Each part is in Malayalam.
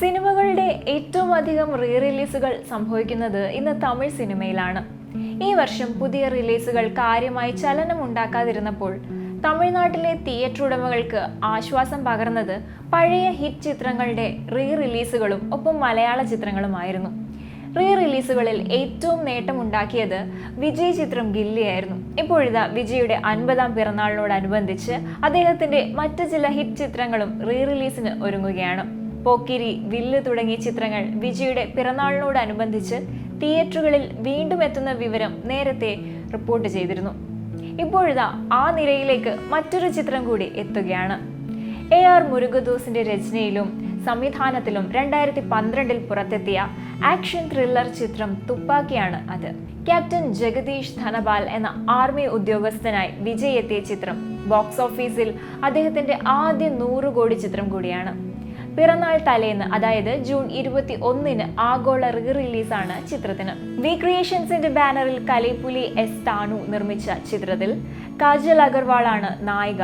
സിനിമകളുടെ ഏറ്റവും അധികം റീ റിലീസുകൾ സംഭവിക്കുന്നത് ഇന്ന് തമിഴ് സിനിമയിലാണ്. ഈ വർഷം പുതിയ റിലീസുകൾ കാര്യമായി ചലനം ഉണ്ടാക്കാതിരുന്നപ്പോൾ തമിഴ്നാട്ടിലെ തിയേറ്റർ ഉടമകൾക്ക് ആശ്വാസം പകർന്നത് പഴയ ഹിറ്റ് ചിത്രങ്ങളുടെ റീ റിലീസുകളും ഒപ്പം മലയാള ചിത്രങ്ങളുമായിരുന്നു. റീ റിലീസുകളിൽ ഏറ്റവും നേട്ടമുണ്ടാക്കിയത് വിജയ് ചിത്രം ഗില്ലിയായിരുന്നു. ഇപ്പോഴിതാ വിജയുടെ അൻപതാം പിറന്നാളിനോടനുബന്ധിച്ച് അദ്ദേഹത്തിന്റെ മറ്റ് ചില ഹിറ്റ് ചിത്രങ്ങളും റീ റിലീസിന് ഒരുങ്ങുകയാണ്. പോക്കിരി വില്ല് തുടങ്ങിയ ചിത്രങ്ങൾ വിജയുടെ പിറന്നാളിനോടനുബന്ധിച്ച് തിയേറ്ററുകളിൽ വീണ്ടും എത്തുന്ന വിവരം നേരത്തെ റിപ്പോർട്ട് ചെയ്തിരുന്നു. ഇപ്പോഴിതാ ആ നിരയിലേക്ക് മറ്റൊരു ചിത്രം കൂടി എത്തുകയാണ്. എ ആർ മുരുകദോസിന്റെ രചനയിലും സംവിധാനത്തിലും രണ്ടായിരത്തി പന്ത്രണ്ടിൽ പുറത്തെത്തിയ ആക്ഷൻ ത്രില്ലർ ചിത്രം തുപ്പാക്കിയാണ് അത്. ക്യാപ്റ്റൻ ജഗദീഷ് ധനപാൽ എന്ന ആർമി ഉദ്യോഗസ്ഥനായി വിജയ് എത്തിയ ചിത്രം ബോക്സ് ഓഫീസിൽ അദ്ദേഹത്തിന്റെ ആദ്യ നൂറ് കോടി ചിത്രം കൂടിയാണ്. പിറന്നാൾ തലേന്ന് അതായത് ജൂൺ ഇരുപത്തി ഒന്നിന് ആഗോള റീ റിലീസാണ് ചിത്രത്തിന്. വി ക്രിയേഷൻസിന്റെ ബാനറിൽ കലൈപ്പുലി എസ് താണു നിർമ്മിച്ച ചിത്രത്തിൽ കാജൽ അഗർവാളാണ് നായിക.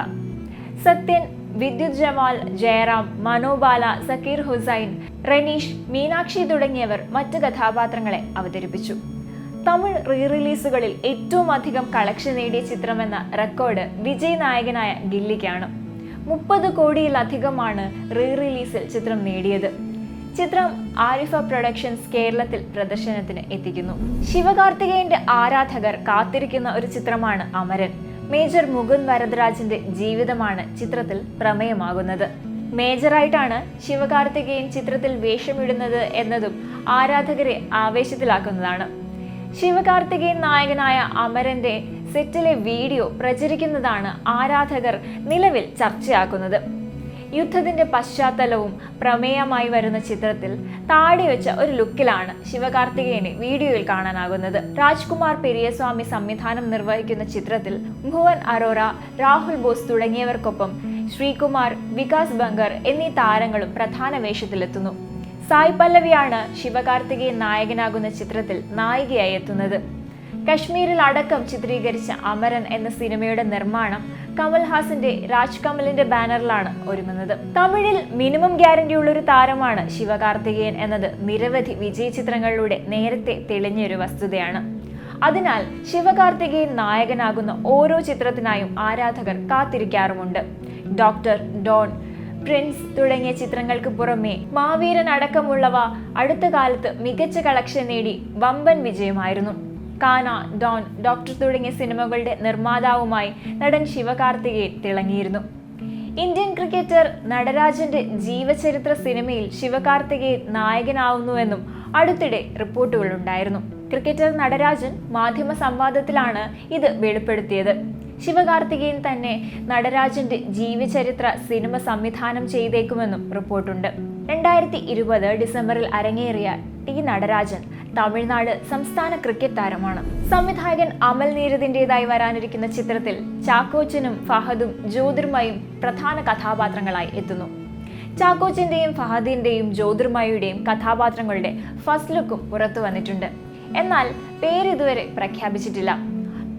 സത്യൻ വിദ്യുത് ജമാൽ ജയറാം മനോബാല സക്കീർ ഹുസൈൻ റനീഷ് മീനാക്ഷി തുടങ്ങിയവർ മറ്റ് കഥാപാത്രങ്ങളെ അവതരിപ്പിച്ചു. തമിഴ് റീ റിലീസുകളിൽ ഏറ്റവും അധികം കളക്ഷൻ നേടിയ ചിത്രമെന്ന റെക്കോർഡ് വിജയ് നായകനായ ഗില്ലിക്കാണ്. മുപ്പത് കോടിയിലധികമാണ് റീ റിലീസിൽ ചിത്രം നേടിയത്. ചിത്രം ആരിഫ പ്രൊഡക്ഷൻസ് കേരളത്തിൽ പ്രദർശനത്തിന് എത്തിക്കുന്നു. ശിവകാർത്തികേയന്റെ ആരാധകർ കാത്തിരിക്കുന്ന ഒരു ചിത്രമാണ് അമരൻ. മേജർ മുകുന്ദ് വരദരാജിന്റെ ജീവിതമാണ് ചിത്രത്തിൽ പ്രമേയമാകുന്നത്. മേജറായിട്ടാണ് ശിവകാർത്തികേയൻ ചിത്രത്തിൽ വേഷമിടുന്നത് എന്നതും ആരാധകരെ ആവേശത്തിലാക്കുന്നതാണ്. ശിവകാർത്തികേയൻ നായകനായ അമരന്റെ സെറ്റിലെ വീഡിയോ പ്രചരിക്കുന്നതാണ് ആരാധകർ നിലവിൽ ചർച്ചയാക്കുന്നത്. യുദ്ധത്തിന്റെ പശ്ചാത്തലവും പ്രമേയമായി വരുന്ന ചിത്രത്തിൽ താടിവെച്ച ഒരു ലുക്കിലാണ് ശിവകാർത്തികേയനെ വീഡിയോയിൽ കാണാനാകുന്നത്. രാജ്കുമാർ പെരിയസ്വാമി സംവിധാനം നിർവഹിക്കുന്ന ചിത്രത്തിൽ ഭുവൻ അറോറ രാഹുൽ ബോസ് തുടങ്ങിയവർക്കൊപ്പം ശ്രീകുമാർ വികാസ് ബംഗർ എന്നീ താരങ്ങളും പ്രധാന വേഷത്തിലെത്തുന്നു. സായ് പല്ലവിയാണ് ശിവകാർത്തികേയൻ നായകനാകുന്ന ചിത്രത്തിൽ നായികയായി എത്തുന്നത്. കശ്മീരിൽ അടക്കം ചിത്രീകരിച്ച അമരൻ എന്ന സിനിമയുടെ നിർമ്മാണം കമൽഹാസന്റെ രാജ് കമലിന്റെ ബാനറിലാണ് ഒരുങ്ങുന്നത്. തമിഴിൽ മിനിമം ഗ്യാരണ്ടി ഉള്ളൊരു താരമാണ് ശിവകാർത്തികേയൻ എന്നത് നിരവധി വിജയ ചിത്രങ്ങളിലൂടെ നേരത്തെ തെളിഞ്ഞൊരു വസ്തുതയാണ്. അതിനാൽ ശിവകാർത്തികേയൻ നായകനാകുന്ന ഓരോ ചിത്രത്തിനായും ആരാധകർ കാത്തിരിക്കാറുമുണ്ട്. ഡോക്ടർ ഡോൺ പ്രിൻസ് തുടങ്ങിയ ചിത്രങ്ങൾക്ക് പുറമെ മാവീരൻ അടക്കമുള്ളവ അടുത്ത കാലത്ത് മികച്ച കളക്ഷൻ നേടി വമ്പൻ വിജയമായിരുന്നു. കാന ഡോൺ ഡോക്ടർ തുടങ്ങിയ സിനിമകളുടെ നിർമ്മാതാവുമായി നടൻ ശിവകാർത്തികേയൻ തിളങ്ങിയിരുന്നു. ഇന്ത്യൻ ക്രിക്കറ്റർ നടരാജന്റെ ജീവചരിത്ര സിനിമയിൽ ശിവകാർത്തികേയൻ നായകനാവുന്നുവെന്നും അടുത്തിടെ റിപ്പോർട്ടുകൾ ഉണ്ടായിരുന്നു ക്രിക്കറ്റർ നടരാജൻ മാധ്യമ സംവാദത്തിലാണ് ഇത് വെളിപ്പെടുത്തിയത്. ശിവകാർത്തികേയൻ തന്നെ നടരാജന്റെ ജീവചരിത്ര സിനിമ സംവിധാനം ചെയ്തേക്കുമെന്നും റിപ്പോർട്ടുണ്ട്. രണ്ടായിരത്തി ഇരുപത് ഡിസംബറിൽ അരങ്ങേറിയ ടി നടരാജൻ തമിഴ്നാട് സംസ്ഥാന ക്രിക്കറ്റ് താരമാണ്. സംവിധായകൻ അമൽ നീരദിന്റെതായി വരാനിരിക്കുന്ന ചിത്രത്തിൽ ചാക്കോച്ചനും ഫഹദും ജ്യോതിർമയും പ്രധാന കഥാപാത്രങ്ങളായി എത്തുന്നു. ചാക്കോച്ചിന്റെയും ഫഹദിന്റെയും ജ്യോതിർമയുടെയും കഥാപാത്രങ്ങളുടെ ഫസ്റ്റ് ലുക്കും പുറത്തു വന്നിട്ടുണ്ട്. എന്നാൽ പേരിതുവരെ പ്രഖ്യാപിച്ചിട്ടില്ല.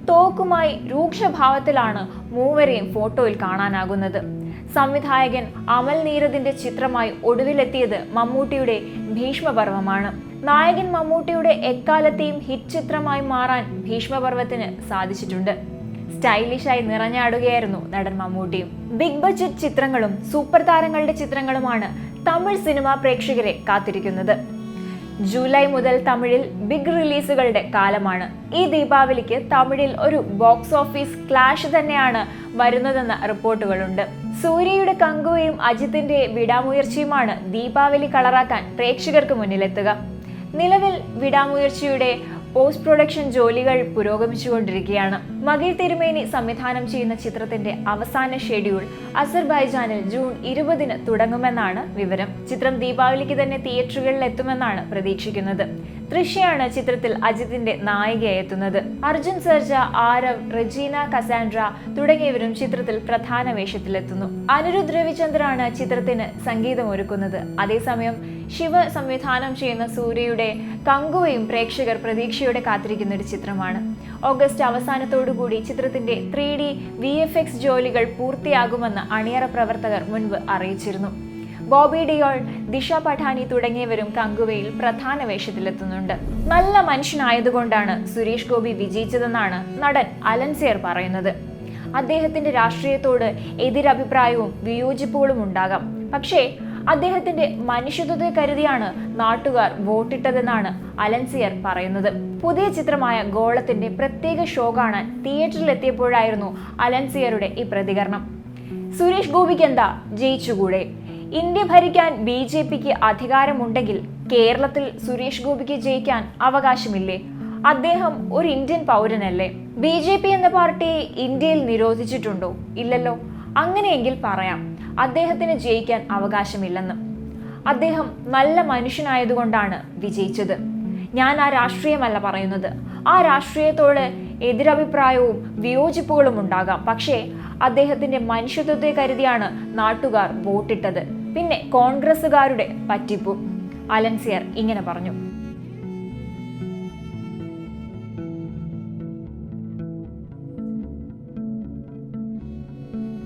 തോക്കുമായി രൂക്ഷഭാവത്തിലാണ് മൂവരെയും ഫോട്ടോയിൽ കാണാനാകുന്നത്. സംവിധായകൻ അമൽ നീരദിന്റെ ചിത്രമായി ഒടുവിലെത്തിയത് മമ്മൂട്ടിയുടെ ഭീഷ്മപർവമാണ്. നായകൻ മമ്മൂട്ടിയുടെ എക്കാലത്തെയും ഹിറ്റ് ചിത്രമായി മാറാൻ ഭീഷ്മപർവത്തിന് സാധിച്ചിട്ടുണ്ട്. സ്റ്റൈലിഷായി നിറഞ്ഞാടുകയായിരുന്നു നടൻ മമ്മൂട്ടിയും ബിഗ് ബജറ്റ് ചിത്രങ്ങളും സൂപ്പർ താരങ്ങളുടെ ചിത്രങ്ങളുമാണ് തമിഴ് സിനിമാ പ്രേക്ഷകരെ കാത്തിരിക്കുന്നത്. ജൂലൈ മുതൽ തമിഴിൽ ബിഗ് റിലീസുകളുടെ കാലമാണ്. ഈ ദീപാവലിക്ക് തമിഴിൽ ഒരു ബോക്സ് ഓഫീസ് ക്ലാഷ് തന്നെയാണ് വരുന്നതെന്ന റിപ്പോർട്ടുകളുണ്ട്. സൂര്യയുടെ കങ്കുവയും അജിത്തിന്റെ വിടാമുയർച്ചയുമാണ് ദീപാവലി കളറാക്കാൻ പ്രേക്ഷകർക്ക് മുന്നിലെത്തുക. നിലവിൽ വിടാമുയർച്ചയുടെ പോസ്റ്റ് പ്രൊഡക്ഷൻ ജോലികൾ പുരോഗമിച്ചുകൊണ്ടിരിക്കുകയാണ്. മകിൽ തിരുമേനി സംവിധാനം ചെയ്യുന്ന ചിത്രത്തിന്റെ അവസാന ഷെഡ്യൂൾ അസർബൈജാനിൽ ജൂൺ ഇരുപതിന് തുടങ്ങുമെന്നാണ് വിവരം. ചിത്രം ദീപാവലിക്ക് തന്നെ തിയേറ്ററുകളിൽ എത്തുമെന്നാണ് പ്രതീക്ഷിക്കുന്നത്. തൃശ്യാണ് ചിത്രത്തിൽ അജിത്തിന്റെ നായികയായി എത്തുന്നത്. അർജുൻ സർജ ആരവ് റെജീന കസാൻഡ്ര തുടങ്ങിയവരും ചിത്രത്തിൽ പ്രധാന വേഷത്തിലെത്തുന്നു. അനിരുദ്ധ് രവിചന്ദ്രാണ് ചിത്രത്തിന് സംഗീതമൊരുക്കുന്നത്. അതേസമയം ശിവ സംവിധാനം ചെയ്യുന്ന സൂര്യയുടെ കങ്കുവയും പ്രേക്ഷകർ പ്രതീക്ഷയോടെ കാത്തിരിക്കുന്ന ഒരു ചിത്രമാണ്. ഓഗസ്റ്റ് അവസാനത്തോടുകൂടി ചിത്രത്തിന്റെ three D V F X ജോലികൾ പൂർത്തിയാകുമെന്ന് അണിയറ പ്രവർത്തകർ മുൻപ് അറിയിച്ചിരുന്നു. ബോബി ഡിയോൾ ദിഷ പഠാനി തുടങ്ങിയവരും കങ്കുവയിൽ പ്രധാന വേഷത്തിലെത്തുന്നുണ്ട്. നല്ല മനുഷ്യനായതുകൊണ്ടാണ് സുരേഷ് ഗോപി വിജയിച്ചതെന്നാണ് നടൻ അലൻസിയർ പറയുന്നത്. അദ്ദേഹത്തിന്റെ രാഷ്ട്രീയത്തോട് എതിരഭിപ്രായവും വിയോജിപ്പുകളും ഉണ്ടാകാം. പക്ഷേ അദ്ദേഹത്തിന്റെ മനുഷ്യത്വത്തെ കരുതിയാണ് നാട്ടുകാർ വോട്ടിട്ടതെന്നാണ് അലൻസിയർ പറയുന്നത്. പുതിയ ചിത്രമായ ഗോളത്തിന്റെ പ്രത്യേക ഷോ കാണാൻ തിയേറ്ററിലെത്തിയപ്പോഴായിരുന്നു അലൻസിയറുടെ ഈ പ്രതികരണം. സുരേഷ് ഗോപിക്ക് എന്താ ജയിച്ചുകൂടെ? ഇന്ത്യ ഭരിക്കാൻ ബി ജെ പിക്ക് അധികാരമുണ്ടെങ്കിൽ കേരളത്തിൽ സുരേഷ് ഗോപിക്ക് ജയിക്കാൻ അവകാശമില്ലേ? അദ്ദേഹം ഒരു ഇന്ത്യൻ പൗരനല്ലേ? ബി ജെ പി എന്ന പാർട്ടി ഇന്ത്യയിൽ നിരോധിച്ചിട്ടുണ്ടോ? ഇല്ലല്ലോ. അങ്ങനെയെങ്കിൽ പറയാം. അദ്ദേഹത്തിന് ജയിക്കാൻ അവകാശമില്ലെന്ന്. അദ്ദേഹം നല്ല മനുഷ്യനായതുകൊണ്ടാണ് വിജയിച്ചത്. ഞാൻ ആ രാഷ്ട്രീയമല്ല പറയുന്നത്. ആ രാഷ്ട്രീയത്തോട് എതിരഭിപ്രായവും വിയോജിപ്പുകളും ഉണ്ടാകാം. പക്ഷേ അദ്ദേഹത്തിന്റെ മനുഷ്യത്വത്തെ കരുതിയാണ് നാട്ടുകാർ വോട്ടിട്ടത്. പിന്നെ കോൺഗ്രസുകാരുടെ പറ്റിപ്പും. അലൻസിയർ ഇങ്ങനെ പറഞ്ഞു.